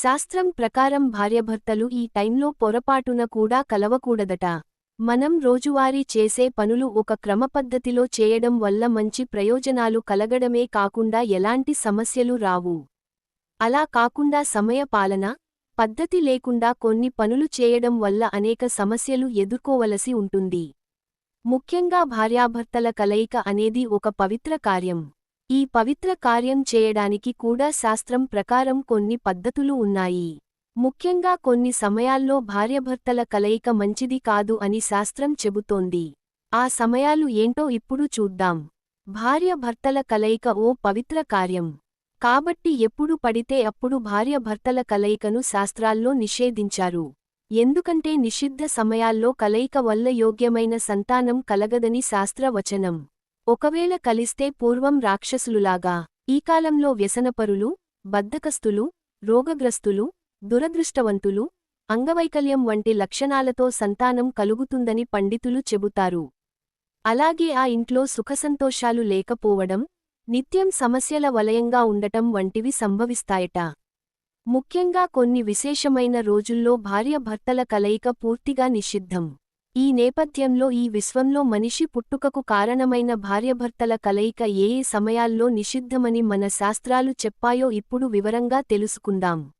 శాస్త్రం ప్రకారం భార్యభర్తలు ఈ టైంలో పొరపాటున కూడా కలవకూడదట. మనం రోజువారీ చేసే పనులు ఒక క్రమపద్ధతిలో చేయడం వల్ల మంచి ప్రయోజనాలు కలగడమే కాకుండా ఎలాంటి సమస్యలు రావు. అలా కాకుండా సమయ పాలన పద్ధతి లేకుండా కొన్ని పనులు చేయడం వల్ల అనేక సమస్యలు ఎదుర్కోవలసి ఉంటుంది. ముఖ్యంగా భార్యాభర్తల కలయిక అనేది ఒక పవిత్ర కార్యం. ఈ పవిత్ర కార్యం చేయడానికి కూడా శాస్త్రం ప్రకారం కొన్ని పద్ధతులు ఉన్నాయి. ముఖ్యంగా కొన్ని సమయాల్లో భార్యభర్తల కలయిక మంచిది కాదు అని శాస్త్రం చెబుతోంది. ఆ సమయాలు ఏంటో ఇప్పుడు చూద్దాం. భార్యభర్తల కలయిక ఓ పవిత్ర కార్యం. కాబట్టి ఎప్పుడు పడితే అప్పుడు భార్యభర్తల కలయికను శాస్త్రాల్లో నిషేధించారు. ఎందుకంటే నిషిద్ధ సమయాల్లో కలయిక వల్ల యోగ్యమైన సంతానం కలగదని శాస్త్రవచనం. ఒకవేళ కలిస్తే పూర్వం రాక్షసులులాగా ఈ కాలంలో వ్యసనపరులు బద్ధకస్తులు రోగగ్రస్తులు దురదృష్టవంతులు అంగవైకల్యం వంటి లక్షణాలతో సంతానం కలుగుతుందని పండితులు చెబుతారు. అలాగే ఆ ఇంట్లో సుఖసంతోషాలు లేకపోవడం నిత్యం సమస్యల వలయంగా ఉండటం వంటివి సంభవిస్తాయట. ముఖ్యంగా కొన్ని విశేషమైన రోజుల్లో భార్యభర్తల కలయిక పూర్తిగా నిషిద్ధం. ఈ నేపథ్యంలో ఈ విశ్వంలో మనిషి పుట్టుకకు కారణమైన భార్యభర్తల కలయిక ఏ ఏ సమయాల్లో నిషిద్ధమని మన శాస్త్రాలు చెప్పాయో ఇప్పుడు వివరంగా తెలుసుకుందాం.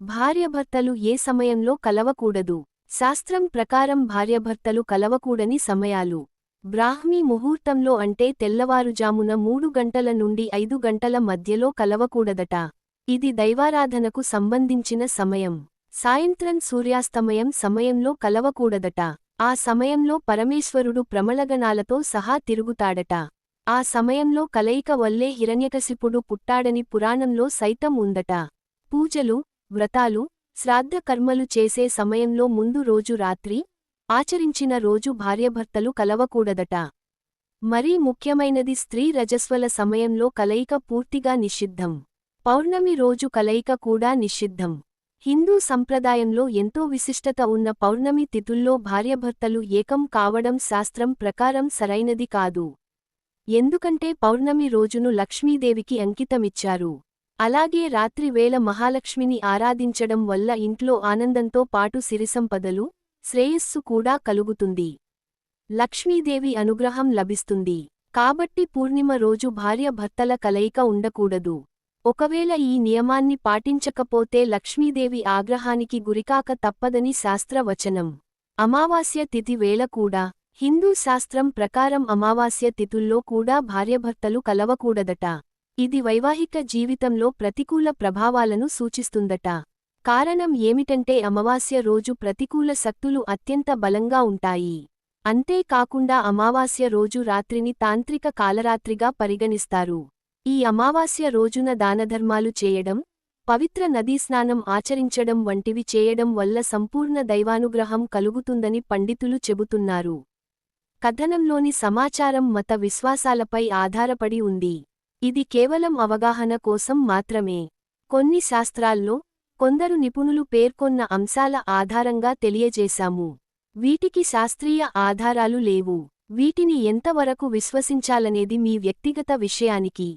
భార్యభర్తలు ఏ సమయంలో కలవకూడదు? శాస్త్రం ప్రకారం భార్యభర్తలు కలవకూడని సమయాలు. బ్రాహ్మీ ముహూర్తంలో అంటే తెల్లవారుజామున మూడు గంటల నుండి ఐదు గంటల మధ్యలో కలవకూడదట. ఇది దైవారాధనకు సంబంధించిన సమయం. సాయంత్రం సూర్యాస్తమయం సమయంలో కలవకూడదట. ఆ సమయంలో పరమేశ్వరుడు ప్రమళగణాలతో సహా తిరుగుతాడట. ఆ సమయంలో కలయిక వల్లే హిరణ్యకశిపుడు పుట్టాడని పురాణంలో సైతం ఉందట. పూజలు వ్రతాలు శ్రాద్ధ కర్మలు చేసే సమయంలో ముందు రోజు రాత్రి ఆచరించిన రోజు భార్యభర్తలు కలవకూడదట. మరీ ముఖ్యమైనది స్త్రీ రజస్వల సమయంలో కలయిక పూర్తిగా నిషిద్ధం. పౌర్ణమి రోజు కలయిక కూడా నిషిద్ధం. హిందూ సంప్రదాయంలో ఎంతో విశిష్టత ఉన్న పౌర్ణమి తిథుల్లో భార్యభర్తలు ఏకం కావడం శాస్త్రం ప్రకారం సరైనది కాదు. ఎందుకంటే పౌర్ణమి రోజును లక్ష్మీదేవికి అంకితమిచ్చారు. అలాగే రాత్రి వేళ మహాలక్ష్మిని ఆరాధించడం వల్ల ఇంట్లో ఆనందంతో పాటు సిరిసంపదలు శ్రేయస్సు కూడా కలుగుతుంది. లక్ష్మీదేవి అనుగ్రహం లభిస్తుంది. కాబట్టి పూర్ణిమ రోజు భార్యభర్తల కలయిక ఉండకూడదు. ఒకవేళ ఈ నియమాన్ని పాటించకపోతే లక్ష్మీదేవి ఆగ్రహానికి గురికాక తప్పదని శాస్త్రవచనం. అమావాస్య తిథి వేళ కూడా హిందూ శాస్త్రం ప్రకారం అమావాస్య తిథుల్లో కూడా భార్యభర్తలు కలవకూడదట. ఇది వైవాహిక జీవితంలో ప్రతికూల ప్రభావాలను సూచిస్తుందట. కారణం ఏమిటంటే అమావాస్య రోజు ప్రతికూల శక్తులు అత్యంత బలంగా ఉంటాయి. అంతేకాకుండా అమావాస్య రోజు రాత్రిని తాంత్రిక కాలరాత్రిగా పరిగణిస్తారు. ఈ అమావాస్య రోజున దానధర్మాలు చేయడం పవిత్ర నదీ స్నానం ఆచరించడం వంటివి చేయడం వల్ల సంపూర్ణ దైవానుగ్రహం కలుగుతుందని పండితులు చెబుతున్నారు. కథనంలోని సమాచారం మత విశ్వాసాలపై ఆధారపడి ఉంది. ఇది కేవలం అవగాహన కోసం మాత్రమే. కొన్ని శాస్త్రాల్లో కొందరు నిపుణులు పేర్కొన్న అంశాల ఆధారంగా తెలియజేశాము. వీటికి శాస్త్రీయ ఆధారాలు లేవు. వీటిని ఎంతవరకు విశ్వసించాలనేది మీ వ్యక్తిగత విషయానికి